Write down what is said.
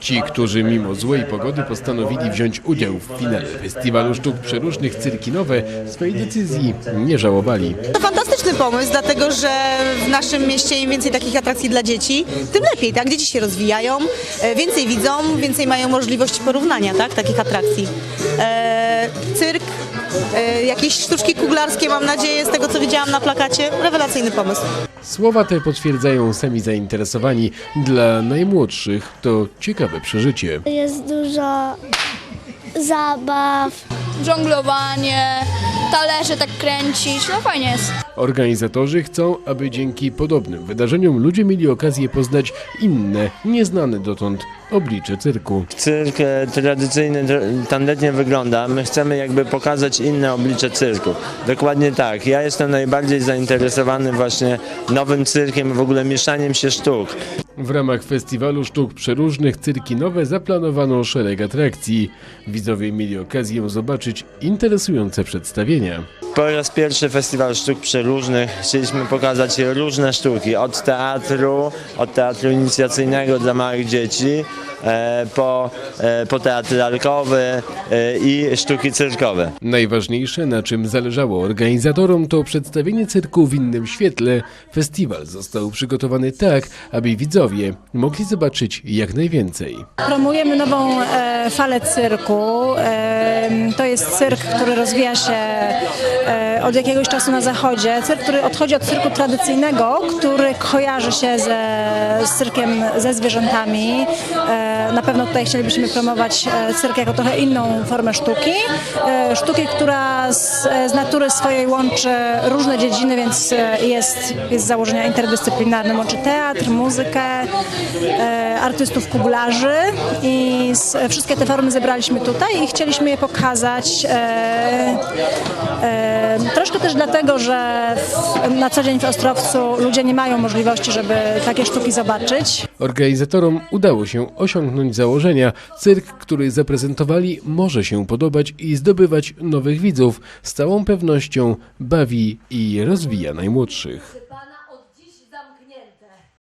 Ci, którzy mimo złej pogody postanowili wziąć udział w finale Festiwalu Sztuk Przeróżnych Cyrki Nowe, swej decyzji nie żałowali. To fantastyczny pomysł, dlatego że w naszym mieście im więcej takich atrakcji dla dzieci, tym lepiej, tak? Dzieci się rozwijają, e, więcej widzą, więcej mają możliwości porównania, tak? Takich atrakcji. E, cyrk, e, jakieś sztuczki kuglarskie, mam nadzieję, z tego co widziałam na plakacie. Rewelacyjny pomysł. Słowa te potwierdzają sami zainteresowani. Dla najmłodszych to ciekawe przeżycie. Jest dużo zabaw. żonglowanie, talerze tak kręcić, no fajnie jest. Organizatorzy chcą, aby dzięki podobnym wydarzeniom ludzie mieli okazję poznać inne, nieznane dotąd oblicze cyrku. Cyrk e, tradycyjny tr- tandetnie wygląda. My chcemy jakby pokazać inne oblicze cyrku. Dokładnie tak. Ja jestem najbardziej zainteresowany właśnie nowym cyrkiem, w ogóle mieszaniem się sztuk. W ramach festiwalu sztuk przeróżnych Cyrki Nowe zaplanowano szereg atrakcji. Widzowie mieli okazję zobaczyć interesujące przedstawienia. Po raz pierwszy festiwal sztuk przeróżnych chcieliśmy pokazać różne sztuki. Od teatru, od teatru inicjacyjnego dla małych dzieci, e, po, e, po teatr lalkowy e, i sztuki cyrkowe. Najważniejsze, na czym zależało organizatorom, to przedstawienie cyrku w innym świetle. Festiwal został przygotowany tak, aby widzowie mogli zobaczyć jak najwięcej. Promujemy nową e, falę cyrku. E, to jest cyrk, który rozwija się e, od jakiegoś czasu na zachodzie. Cyrk, który odchodzi od cyrku tradycyjnego, który kojarzy się ze, z cyrkiem ze zwierzętami. E, na pewno tutaj chcielibyśmy promować e, cyrk jako trochę inną formę sztuki. E, sztuki, która z, z natury swojej łączy różne dziedziny, więc jest, jest z założenia interdyscyplinarne. Łączy teatr, muzykę, artystów kuglarzy i z, wszystkie te formy zebraliśmy tutaj i chcieliśmy je pokazać e, e, troszkę też dlatego, że na co dzień w Ostrowcu ludzie nie mają możliwości, żeby takie sztuki zobaczyć. Organizatorom udało się osiągnąć założenia. Cyrk, który zaprezentowali, może się podobać i zdobywać nowych widzów. Z całą pewnością bawi i rozwija najmłodszych.